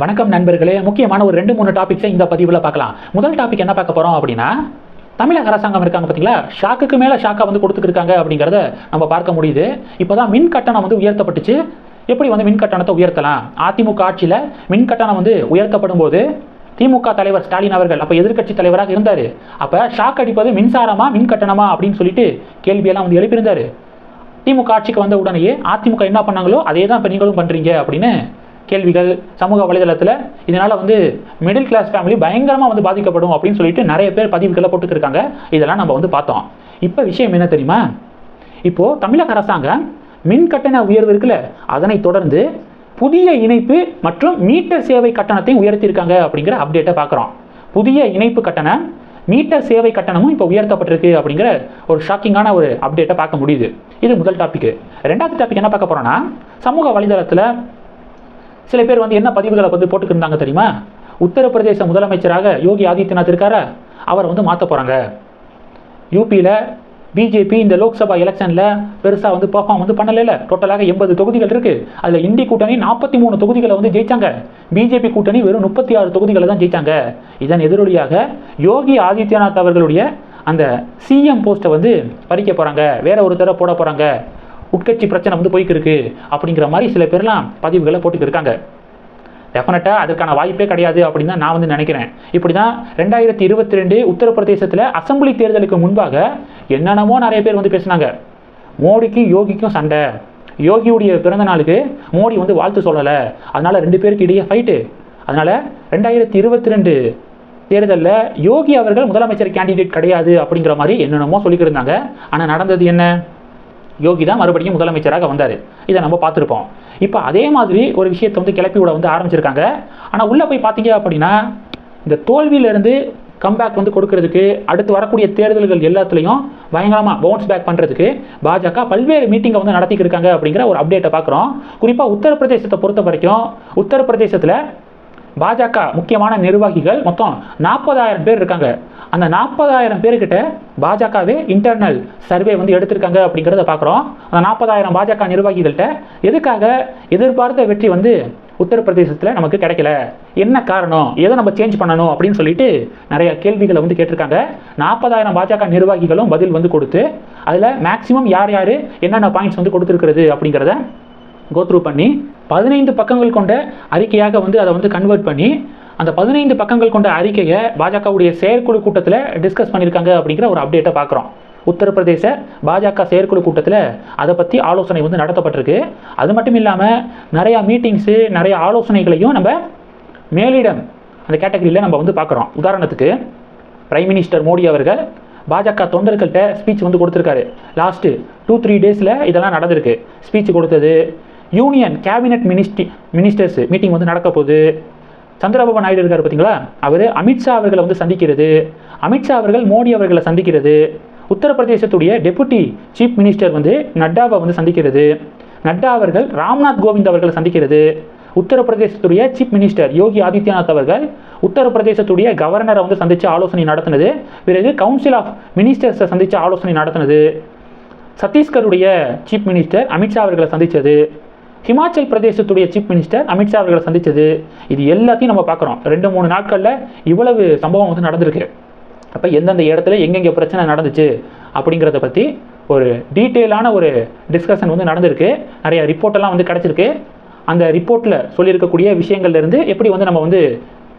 வணக்கம் நண்பர்களே. முக்கியமான ஒரு ரெண்டு மூணு டாபிக்ஸை இந்த பதிவில் பார்க்கலாம். முதல் டாபிக் என்ன பார்க்க போகிறோம் அப்படின்னா தமிழக அரசாங்கம் இருக்காங்க பார்த்தீங்களா ஷாக்குக்கு மேலே ஷாக்காக வந்து கொடுத்துருக்காங்க அப்படிங்கிறத நம்ம பார்க்க முடியுது. இப்போ தான் மின் கட்டணம் வந்து உயர்த்தப்பட்டுச்சு. எப்படி வந்து மின் கட்டணத்தை உயர்த்தலாம்? அதிமுக ஆட்சியில் மின் கட்டணம் வந்து உயர்த்தப்படும் போது திமுக தலைவர் ஸ்டாலின் அவர்கள் அப்போ எதிர்க்கட்சி தலைவராக இருந்தார். அப்போ ஷாக் அடிப்பது மின்சாரமா மின் கட்டணமா அப்படின்னு சொல்லிட்டு கேள்வியெல்லாம் வந்து எழுப்பியிருந்தார். திமுக ஆட்சிக்கு வந்த உடனேயே அதிமுக என்ன பண்ணாங்களோ அதே தான் இப்போ நீங்களும் பண்ணுறீங்க அப்படின்னு கேள்விகள் சமூக வலைதளத்தில் இதனால் வந்து மிடில் கிளாஸ் ஃபேமிலி பயங்கரமாக வந்து பாதிக்கப்படும் அப்படின்னு சொல்லிட்டு நிறைய பேர் பதிவுகளை போட்டுக்கிருக்காங்க. இதெல்லாம் நம்ம வந்து பார்த்தோம். இப்போ விஷயம் என்ன தெரியுமா? இப்போது தமிழக அரசாங்கம் மின் கட்டண உயர்வு இருக்குல்ல அதனை தொடர்ந்து புதிய இணைப்பு மற்றும் மீட்டர் சேவை கட்டணத்தையும் உயர்த்தியிருக்காங்க அப்படிங்கிற அப்டேட்டை பார்க்குறோம். புதிய இணைப்பு கட்டணம் மீட்டர் சேவை கட்டணமும் இப்போ உயர்த்தப்பட்டிருக்கு அப்படிங்கிற ஒரு ஷாக்கிங்கான ஒரு அப்டேட்டை பார்க்க முடியுது. இது முதல் டாபிக் ரெண்டாவது டாபிக் என்ன பார்க்க போகிறோன்னா சமூக வலைதளத்தில் சில பேர் வந்து என்ன பதிவுகளை வந்து போட்டுக்கிருந்தாங்க தெரியுமா? உத்தரப்பிரதேச முதலமைச்சராக யோகி ஆதித்யநாத் இருக்காரா? அவரை வந்து மாற்ற போகிறாங்க யூபியில் பிஜேபி இந்த லோக்சபா எலெக்ஷனில் பெருசாக வந்து பர்ஃபார்ம் வந்து பண்ணலைல. டோட்டலாக எண்பது தொகுதிகள் இருக்குது அதில் இந்தி கூட்டணி நாற்பத்தி மூணு தொகுதிகளை வந்து ஜெயித்தாங்க பிஜேபி கூட்டணி வெறும் முப்பத்தி ஆறு தொகுதிகளை தான் ஜெயிச்சாங்க. இதன் எதிரொலியாக யோகி ஆதித்யநாத் அவர்களுடைய அந்த சிஎம் போஸ்ட்டை வந்து பறிக்க போகிறாங்க வேற ஒரு தடவை போட போகிறாங்க உட்கட்சி பிரச்சனை வந்து போய்க்கு இருக்கு அப்படிங்கிற மாதிரி சில பேர்லாம் பதிவுகளை போட்டுக்கு இருக்காங்க. டெஃபினட்டாக அதற்கான வாய்ப்பே கிடையாது அப்படின்னு தான் நான் வந்து நினைக்கிறேன். இப்படி தான் ரெண்டாயிரத்தி இருபத்தி ரெண்டு உத்தரப்பிரதேசத்தில் அசெம்பிளி தேர்தலுக்கு முன்பாக என்னென்னமோ நிறைய பேர் வந்து பேசினாங்க. மோடிக்கும் யோகிக்கும் சண்டை. யோகியுடைய பிறந்த நாளுக்கு மோடி வந்து வாழ்த்து சொல்லலை. அதனால் ரெண்டு பேருக்கு இடையே ஃபைட்டு அதனால் ரெண்டாயிரத்தி இருபத்தி ரெண்டு தேர்தலில் யோகி அவர்கள் முதலமைச்சர் கேண்டிடேட் கிடையாது அப்படிங்கிற மாதிரி என்னென்னமோ சொல்லிக்கிருந்தாங்க ஆனால் நடந்தது என்ன? யோகி தான் மறுபடியும் முதலமைச்சராக வந்தார். இதை நம்ம பார்த்துருப்போம். இப்போ அதே மாதிரி ஒரு விஷயத்தை வந்து கிளப்பி விட வந்து ஆரம்பிச்சிருக்காங்க. ஆனால் உள்ளே போய் பார்த்தீங்க அப்படின்னா இந்த தோல்வியிலேருந்து கம்பேக் வந்து கொடுக்கறதுக்கு அடுத்து வரக்கூடிய தேர்தல்கள் எல்லாத்துலேயும் பயங்கரமாக பவுன்ஸ் பேக் பண்ணுறதுக்கு பாஜக பல்வேறு மீட்டிங்கை வந்து நடத்திக்கிட்டு இருக்காங்க அப்படிங்கிற ஒரு அப்டேட்டை பார்க்குறோம். குறிப்பாக உத்தரப்பிரதேசத்தை பொறுத்த வரைக்கும் உத்தரப்பிரதேசத்தில் பாஜக முக்கியமான நிர்வாகிகள் மொத்தம் நாற்பதாயிரம் பேர் இருக்காங்க. அந்த நாற்பதாயிரம் பேர்கிட்ட பாஜகவே இன்டர்னல் சர்வே வந்து எடுத்திருக்காங்க அப்படிங்கிறத பார்க்குறோம் அந்த நாற்பதாயிரம் பாஜக நிர்வாகிகள்கிட்ட எதுக்காக எதிர்பார்த்த வெற்றி வந்து உத்தரப்பிரதேசத்தில் நமக்கு கிடைக்கல? என்ன காரணம்? எதை நம்ம சேஞ்ச் பண்ணணும் அப்படின்னு சொல்லிட்டு நிறைய கேள்விகளை வந்து கேட்டிருக்காங்க. நாற்பதாயிரம் பாஜக நிர்வாகிகளும் பதில் வந்து கொடுத்து அதில் மேக்சிமம் யார் யார் என்னென்ன பாயிண்ட்ஸ் வந்து கொடுத்துருக்கிறது அப்படிங்கிறத கோத்ரூ பண்ணி பதினைந்து பக்கங்கள் கொண்ட அறிக்கையாக வந்து அதை வந்து கன்வெர்ட் பண்ணி அந்த பதினைந்து பக்கங்கள் கொண்ட அறிக்கையை பாஜகவுடைய செயற்குழு கூட்டத்தில் டிஸ்கஸ் பண்ணியிருக்காங்க அப்படிங்கிற ஒரு அப்டேட்டை பார்க்குறோம். உத்தரப்பிரதேச பாஜக செயற்குழு கூட்டத்தில் அதை பற்றி ஆலோசனை வந்து நடத்தப்பட்டிருக்கு. அது மட்டும் இல்லாமல் நிறையா மீட்டிங்ஸு நிறைய ஆலோசனைகளையும் நம்ம மேலிடம் அந்த கேட்டகரியில் நம்ம வந்து பார்க்குறோம். உதாரணத்துக்கு பிரைம் மினிஸ்டர் மோடி அவர்கள் பாஜக தொண்டர்கள்ட்ட ஸ்பீச் வந்து கொடுத்துருக்காரு. லாஸ்ட்டு டூ த்ரீ டேஸில் இதெல்லாம் நடந்திருக்கு. ஸ்பீச் கொடுத்தது union cabinet ministry ministers meeting வந்து நடக்க போகுது சந்திரபாபு நாயுடு இருக்கார் பார்த்தீங்களா? அவர் அமித்ஷா அவர்களை வந்து சந்திக்கிறது. அமித்ஷா அவர்கள் மோடி அவர்களை சந்திக்கிறது. உத்தரப்பிரதேசத்துடைய டெபுட்டி சீஃப் மினிஸ்டர் வந்து நட்டாவை வந்து சந்திக்கிறது. நட்டா அவர்கள் ராம்நாத் கோவிந்த் அவர்களை சந்திக்கிறது. உத்தரப்பிரதேசத்துடைய சீஃப் மினிஸ்டர் யோகி ஆதித்யநாத் அவர்கள் உத்தரப்பிரதேசத்துடைய கவர்னரை வந்து சந்தித்து ஆலோசனை நடத்தினது. பிறகு கவுன்சில் ஆஃப் மினிஸ்டர்ஸை சந்தித்து ஆலோசனை நடத்தினது. சத்தீஸ்கருடைய சீஃப் மினிஸ்டர் அமித்ஷா அவர்களை சந்தித்தது ஹிமாச்சல் பிரதேசத்துடைய சீஃப் மினிஸ்டர் அமித்ஷா அவர்களை சந்தித்தது இது எல்லாத்தையும் நம்ம பார்க்குறோம். ரெண்டு மூணு நாட்களில் இவ்வளவு சம்பவம் வந்து நடந்திருக்கு. அப்போ எந்தெந்த இடத்துல எங்கெங்கே பிரச்சனை நடந்துச்சு அப்படிங்கிறத பற்றி ஒரு டீட்டெயிலான ஒரு டிஸ்கஷன் வந்து நடந்திருக்கு. நிறைய ரிப்போர்ட்டெல்லாம் வந்து கிடச்சிருக்கு. அந்த ரிப்போர்ட்டில் சொல்லியிருக்கக்கூடிய விஷயங்கள்லேருந்து எப்படி வந்து நம்ம வந்து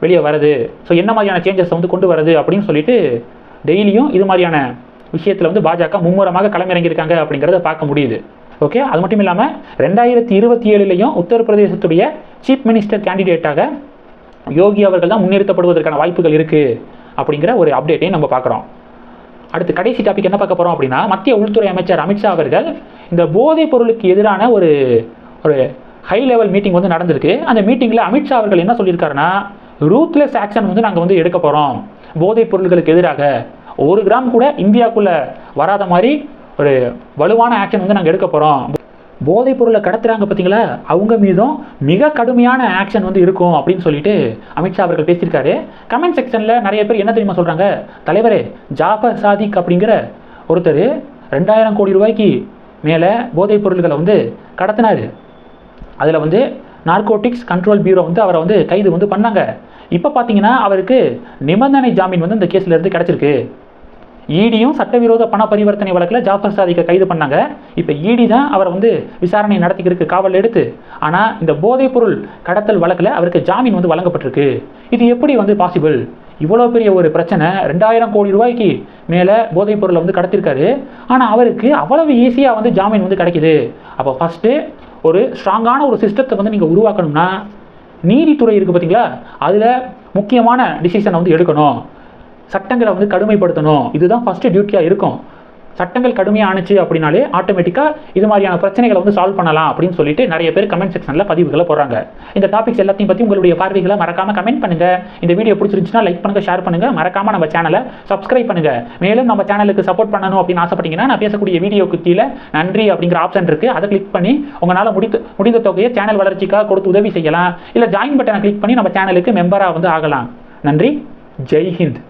வெளியே வரது ஸோ என்ன மாதிரியான சேஞ்சஸ் வந்து கொண்டு வரது அப்படின்னு சொல்லிட்டு டெய்லியும் இது மாதிரியான விஷயத்தில் வந்து பாஜக மும்முரமாக களமிறங்கியிருக்காங்க அப்படிங்கிறத பார்க்க முடியுது. ஓகே அது மட்டும் இல்லாமல் ரெண்டாயிரத்தி இருபத்தி ஏழுலையும் உத்தரப்பிரதேசத்துடைய சீஃப் மினிஸ்டர் கேண்டிடேட்டாக யோகி அவர்கள் தான் முன்னிறுத்தப்படுவதற்கான வாய்ப்புகள் இருக்குது அப்படிங்கிற ஒரு அப்டேட்டையும் நம்ம பார்க்குறோம். அடுத்து கடைசி டாபிக் என்ன பார்க்க போகிறோம் அப்படின்னா மத்திய உள்துறை அமைச்சர் அமித்ஷா அவர்கள் இந்த போதைப் பொருளுக்கு எதிரான ஒரு ஒரு ஹை லெவல் மீட்டிங் வந்து நடந்திருக்கு. அந்த மீட்டிங்கில் அமித்ஷா அவர்கள் என்ன சொல்லியிருக்காருன்னா ரூத்லெஸ் ஆக்ஷன் வந்து நாங்கள் வந்து எடுக்க போகிறோம் போதைப் பொருள்களுக்கு எதிராக ஒரு கிராம் கூட இந்தியாவுக்குள்ளே வராத மாதிரி ஒரு வலுவான ஆக்ஷன் வந்து நாங்கள் எடுக்க போகிறோம் போதைப் பொருளை கடத்துறாங்க பார்த்தீங்களா அவங்க மீதும் மிக கடுமையான ஆக்ஷன் வந்து இருக்கும் அப்படின்னு சொல்லிட்டு அமித்ஷா அவர்கள் பேசியிருக்காரு. கமெண்ட் செக்ஷனில் நிறைய பேர் என்ன தெரியுமா சொல்கிறாங்க தலைவரே ஜாஃபர் சாதிக் அப்படிங்கிற ஒருத்தர் ரெண்டாயிரம் கோடி ரூபாய்க்கு மேலே போதைப் பொருள்களை வந்து கடத்தினார். அதில் வந்து நார்கோட்டிக்ஸ் கண்ட்ரோல் பியூரோ வந்து அவரை வந்து கைது வந்து பண்ணாங்க. இப்போ பார்த்தீங்கன்னா அவருக்கு நிபந்தனை ஜாமீன் வந்து இந்த கேஸ்லேருந்து கிடச்சிருக்கு. ஈடியும் சட்டவிரோத பண பரிவர்த்தனை வழக்கில் ஜாஃபர் சாதிக்கை கைது பண்ணாங்க. இப்போ ஈடி தான் அவரை வந்து விசாரணை நடத்திக்கிறதுக்கு காவல் எடுத்து ஆனால் இந்த போதைப்பொருள் கடத்தல் வழக்கில் அவருக்கு ஜாமீன் வந்து வழங்கப்பட்டிருக்கு. இது எப்படி வந்து பாசிபிள் இவ்வளோ பெரிய ஒரு பிரச்சனை ரெண்டாயிரம் கோடி ரூபாய்க்கு மேலே போதைப் பொருளை வந்து கடத்திருக்காரு. ஆனால் அவருக்கு அவ்வளவு ஈஸியாக வந்து ஜாமீன் வந்து கிடைக்கிது. அப்போ ஃபஸ்ட்டு ஒரு ஸ்ட்ராங்கான ஒரு சிஸ்டத்தை வந்து நீங்கள் உருவாக்கணும்னா நீதித்துறை இருக்குது பார்த்தீங்களா அதில் முக்கியமான டிசிஷனை வந்து எடுக்கணும். சட்டங்களை வந்து கடுமைப்படுத்தணும். இதுதான் ஃபஸ்ட்டு டியூட்டியாக இருக்கும். சட்டங்கள் கடுமையாக ஆணுச்சு அப்படின்னாலே ஆட்டோமேட்டிக்காக இது மாதிரியான பிரச்சனைகளை வந்து சால்வ் பண்ணலாம் அப்படின்னு சொல்லிட்டு நிறைய பேர் கமெண்ட் செக்ஷனில் பதிவுகளை போடுறாங்க. இந்த டாபிக்ஸ் எல்லாத்தையும் பற்றி உங்களுடைய பார்வைகளை மறக்காமல் கமெண்ட் பண்ணுங்கள் இந்த வீடியோ பிடிச்சிருந்துச்சுன்னா லைக் பண்ணுங்கள் ஷேர் பண்ணுங்கள் மறக்காமல் நம்ம சேனலை சப்ஸ்கிரைப் பண்ணுங்கள் மேலும் நம்ம சேனலுக்கு சப்போர்ட் பண்ணணும் அப்படின்னு ஆசைப்பட்டீங்கன்னா நான் பேசக்கூடிய வீடியோக்கு கீழே நன்றி அப்படிங்கிற ஆப்ஷன் இருக்குது அதை கிளிக் பண்ணி உங்களால் முடித்த முடிந்த தொகையை சேனல் வளர்ச்சிக்காக கொடுத்து உதவி செய்யலாம். இல்லை ஜாயின் பட்டனை கிளிக் பண்ணி நம்ம சேனலுக்கு மெம்பராக வந்து ஆகலாம். நன்றி. ஜெய் ஹிந்த்.